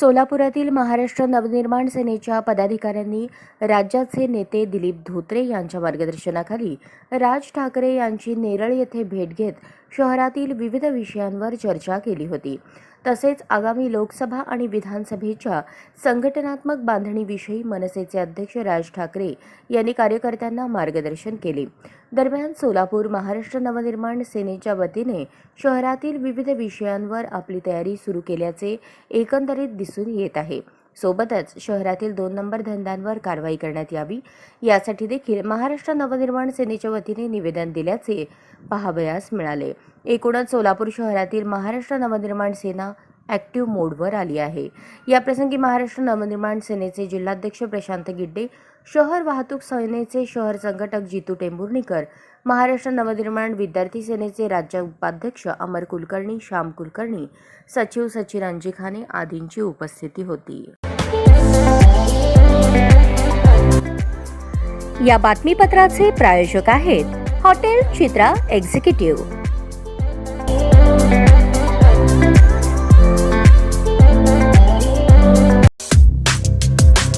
सोलापुरातील महाराष्ट्र नवनिर्माण सेनेच्या पदाधिकाऱ्यांनी राज्याचे नेते दिलीप धोत्रे यांच्या मार्गदर्शनाखाली राज ठाकरे यांची नेरळ येथे भेट घेत शहरातील विविध विषयांवर चर्चा केली होती. तसेच आगामी लोकसभा आणि विधानसभेच्या संघटनात्मक बांधणीविषयी मनसेचे अध्यक्ष राज ठाकरे यांनी कार्यकर्त्यांना मार्गदर्शन केले. दरम्यान सोलापूर महाराष्ट्र नवनिर्माण सेनेच्या वतीने शहरातील विविध विषयांवर आपली तयारी सुरू केल्याचे एकंदरीत दिसून येत आहे. सोबतच शहरातील दोन नंबर धंद्यांवर कारवाई करण्यात यावी. यासाठी देखील महाराष्ट्र नवनिर्माण सेनेच्या वतीने निवेदन दिल्याचे पाहावयास मिळाले. एकूणच सोलापूर शहरातील महाराष्ट्र नवनिर्माण सेना ॲक्टिव्ह मोडवर आली आहे. याप्रसंगी महाराष्ट्र नवनिर्माण सेनेचे जिल्हाध्यक्ष प्रशांत गिड्डे शहर वाहतूक सेनेचे शहर संघटक जितू टेंभुर्णीकर महाराष्ट्र नवनिर्माण विद्यार्थी सेनेचे राज्य उपाध्यक्ष अमर कुलकर्णी श्याम कुलकर्णी सचिव सचिन अंजिखाने आदींची उपस्थिती होती. या बातमीपत्राचे प्रायोजक आहेत हॉटेल चित्रा एक्झिक्युटिव्ह.